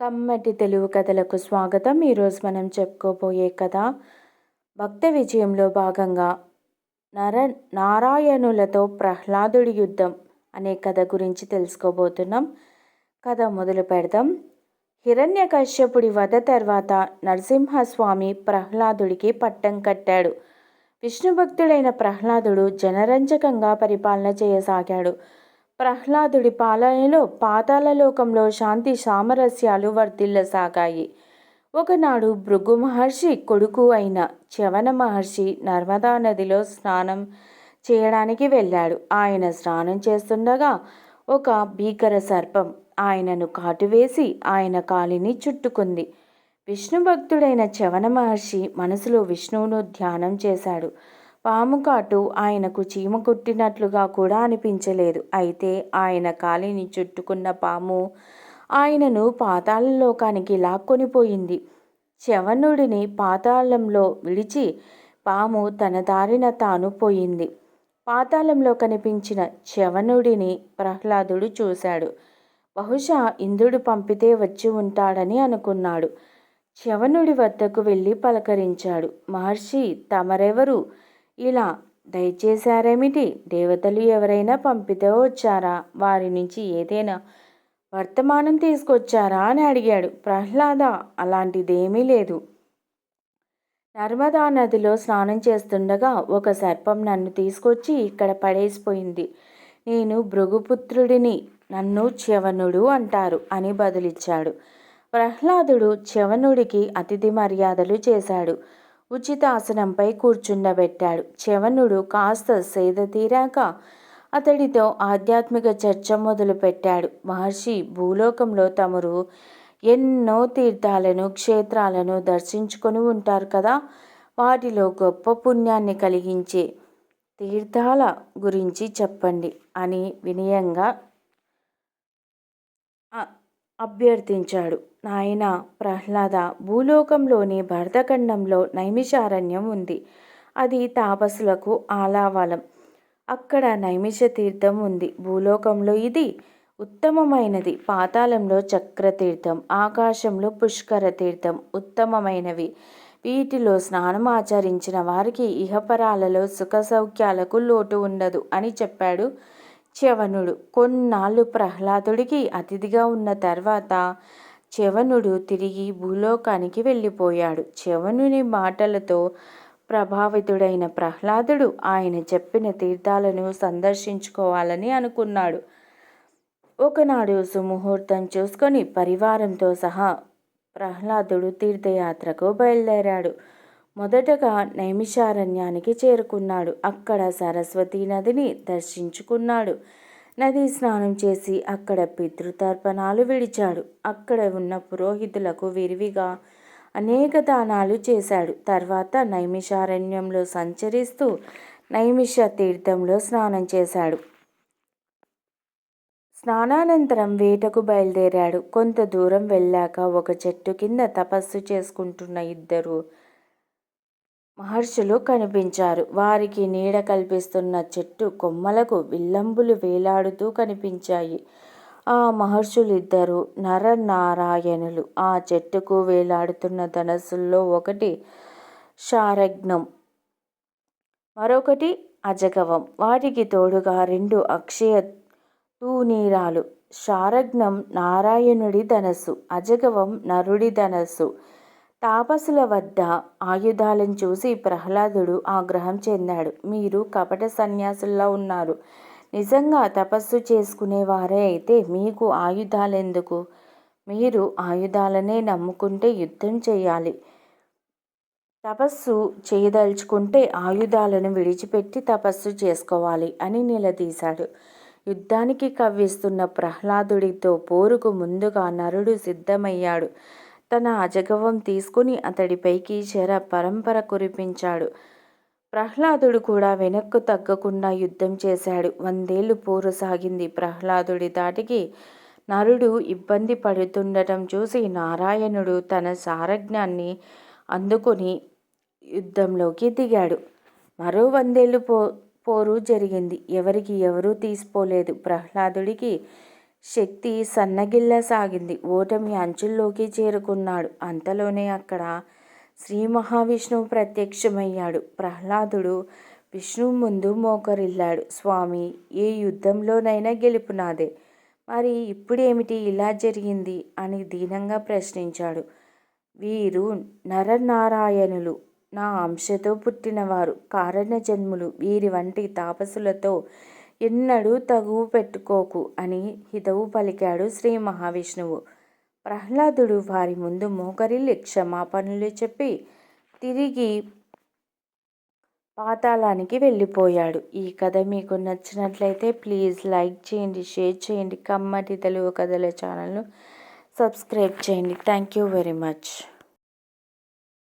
కమ్మటి తెలుగు కథలకు స్వాగతం. ఈరోజు మనం చెప్పుకోబోయే కథ భక్త విజయంలో భాగంగా నర నారాయణులతో ప్రహ్లాదుడి యుద్ధం అనే కథ గురించి తెలుసుకోబోతున్నాం. కథ మొదలు పెడదాం. హిరణ్యకశ్యపుడి వధ తర్వాత నరసింహస్వామి ప్రహ్లాదుడికి పట్టం కట్టాడు. విష్ణు భక్తుడైన ప్రహ్లాదుడు జనరంజకంగా పరిపాలన చేయసాగాడు. ప్రహ్లాదుడి పాలనలో పాతాళలోకంలో శాంతి సామరస్యాలు వర్ధిల్లసాగాయి. ఒకనాడు భృగు మహర్షి కొడుకు అయిన చవన మహర్షి నర్మదా నదిలో స్నానం చేయడానికి వెళ్ళాడు. ఆయన స్నానం చేస్తుండగా ఒక భీకర సర్పం ఆయనను కాటువేసి ఆయన కాలిని చుట్టుకుంది. విష్ణు భక్తుడైన చవన మహర్షి మనసులో విష్ణువును ధ్యానం చేశాడు. పాము కాటు ఆయనకు చీమ కుట్టినట్లుగా కూడా అనిపించలేదు. అయితే ఆయన కాలిని చుట్టుకున్న పాము ఆయనను పాతాళలోకానికి లాక్కొనిపోయింది చవనుడిని పాతాళంలో విడిచి పాము తన దారిన తాను పోయింది. పాతాళంలో కనిపించిన చవనుడిని ప్రహ్లాదుడు చూశాడు. బహుశా ఇంద్రుడు పంపితే వచ్చి ఉంటాడని అనుకున్నాడు. చవనుడి వద్దకు వెళ్ళి పలకరించాడు. మహర్షి తమరెవరు? ఇలా దయచేశారేమిటి? దేవతలు ఎవరైనా పంపితే వచ్చారా? వారి నుంచి ఏదైనా వర్తమానం తీసుకొచ్చారా అని అడిగాడు. ప్రహ్లాద అలాంటిదేమీ లేదు. నర్మదా నదిలో స్నానం చేస్తుండగా ఒక సర్పం నన్ను తీసుకొచ్చి ఇక్కడ పడేసిపోయింది. నేను భృగుపుత్రుడిని నన్ను చ్యవనుడు అంటారు అని బదులిచ్చాడు. ప్రహ్లాదుడు చ్యవనుడికి అతిథి మర్యాదలు చేశాడు. ఉచిత ఆసనంపై కూర్చుండబెట్టాడు. చవనుడు కాస్త సేద తీరాక అతడితో ఆధ్యాత్మిక చర్చ మొదలుపెట్టాడు. మహర్షి భూలోకంలో తమరు ఎన్నో తీర్థాలను క్షేత్రాలను దర్శించుకొని ఉంటారు కదా? వాటిలో గొప్ప పుణ్యాన్ని కలిగించే తీర్థాల గురించి చెప్పండి అని వినయంగా అభ్యర్థించాడు. నాయన ప్రహ్లాద భూలోకంలోని భరతఖండంలో నైమిషారణ్యం ఉంది. అది తాపసులకు ఆలావలం. అక్కడ నైమిష తీర్థం ఉంది. భూలోకంలో ఇది ఉత్తమమైనది. పాతాళంలో చక్రతీర్థం ఆకాశంలో పుష్కర తీర్థం ఉత్తమమైనవి. వీటిలో స్నానం ఆచరించిన వారికి ఇహపరాలలో సుఖ సౌఖ్యాలకు లోటు ఉండదు అని చెప్పాడు చవనుడు. కొన్నాళ్ళు ప్రహ్లాదుడికి అతిథిగా ఉన్న తర్వాత చవనుడు తిరిగి భూలోకానికి వెళ్ళిపోయాడు. చవనుని మాటలతో ప్రభావితుడైన ప్రహ్లాదుడు ఆయన చెప్పిన తీర్థాలను సందర్శించుకోవాలని అనుకున్నాడు. ఒకనాడు సుముహూర్తం చూసుకొని పరివారంతో సహా ప్రహ్లాదుడు తీర్థయాత్రకు బయలుదేరాడు. మొదటగా నైమిషారణ్యానికి చేరుకున్నాడు. అక్కడ సరస్వతీ నదిని దర్శించుకున్నాడు. నది స్నానం చేసి అక్కడ పితృతర్పణాలు విడిచాడు. అక్కడ ఉన్న పురోహితులకు విరివిగా అనేక దానాలు చేశాడు. తర్వాత నైమిషారణ్యంలో సంచరిస్తూ నైమిష తీర్థంలో స్నానం చేశాడు. స్నానానంతరం వేటకు బయలుదేరాడు. కొంత దూరం వెళ్ళాక ఒక చెట్టు కింద తపస్సు చేసుకుంటున్న ఇద్దరు మహర్షులు కనిపించారు. వారికి నీడ కల్పిస్తున్న చెట్టు కొమ్మలకు విల్లంబులు వేలాడుతూ కనిపించాయి. ఆ మహర్షులిద్దరూ నరనారాయణులు. ఆ చెట్టుకు వేలాడుతున్న ధనస్సుల్లో ఒకటి శారగ్నం మరొకటి అజగవం. వాటికి తోడుగా రెండు అక్షయ తూనీరాలు. శారగ్నం నారాయణుడి ధనస్సు అజగవం నరుడి ధనస్సు. తాపసుల వద్ద ఆయుధాలను చూసి ప్రహ్లాదుడు ఆగ్రహం చెందాడు. మీరు కపట సన్యాసుల్లా ఉన్నారు. నిజంగా తపస్సు చేసుకునేవారే అయితే మీకు ఆయుధాలెందుకు? మీరు ఆయుధాలనే నమ్ముకుంటే యుద్ధం చేయాలి. తపస్సు చేయదలుచుకుంటే ఆయుధాలను విడిచిపెట్టి తపస్సు చేసుకోవాలి అని నిలదీశాడు. యుద్ధానికి కవ్విస్తున్న ప్రహ్లాదుడితో పోరుకు ముందుగా నరుడు సిద్ధమయ్యాడు. తన అజగవం తీసుకుని అతడిపైకి శర పరంపర కురిపించాడు. ప్రహ్లాదుడు కూడా వెనక్కు తగ్గకుండా యుద్ధం చేశాడు. వందేళ్ళు పోరు సాగింది. ప్రహ్లాదుడి దాటికి నరుడు ఇబ్బంది పడుతుండటం చూసి నారాయణుడు తన సారజ్ఞాన్ని అందుకొని యుద్ధంలోకి దిగాడు. మరో వందేళ్ళు పో పోరు జరిగింది. ఎవరికి ఎవరూ తీసిపోలేదు. ప్రహ్లాదుడికి శక్తి సన్నగిల్లసాగింది ఓటమి అంచుల్లోకి చేరుకున్నాడు. అంతలోనే అక్కడ శ్రీ మహావిష్ణువు ప్రత్యక్షమయ్యాడు. ప్రహ్లాదుడు విష్ణువు ముందు మోకరిల్లాడు. స్వామి ఏ యుద్ధంలోనైనా గెలుపు నాదే. మరి ఇప్పుడేమిటి ఇలా జరిగింది? అని దీనంగా ప్రశ్నించాడు. వీరు నరనారాయణులు. నా అంశతో పుట్టినవారు. కారణ జన్ములు. వీరి వంటి తాపసులతో ఎన్నడూ తగువు పెట్టుకోకు అని హితవు పలికాడు శ్రీ మహావిష్ణువు. ప్రహ్లాదుడు వారి ముందు మోకరిల్లి క్షమాపణలు చెప్పి తిరిగి పాతాళానికి వెళ్ళిపోయాడు. ఈ కథ మీకు నచ్చినట్లయితే ప్లీజ్ లైక్ చేయండి షేర్ చేయండి కమ్మటి తెలుగు కథల ఛానల్ను సబ్స్క్రైబ్ చేయండి. Thank you very much.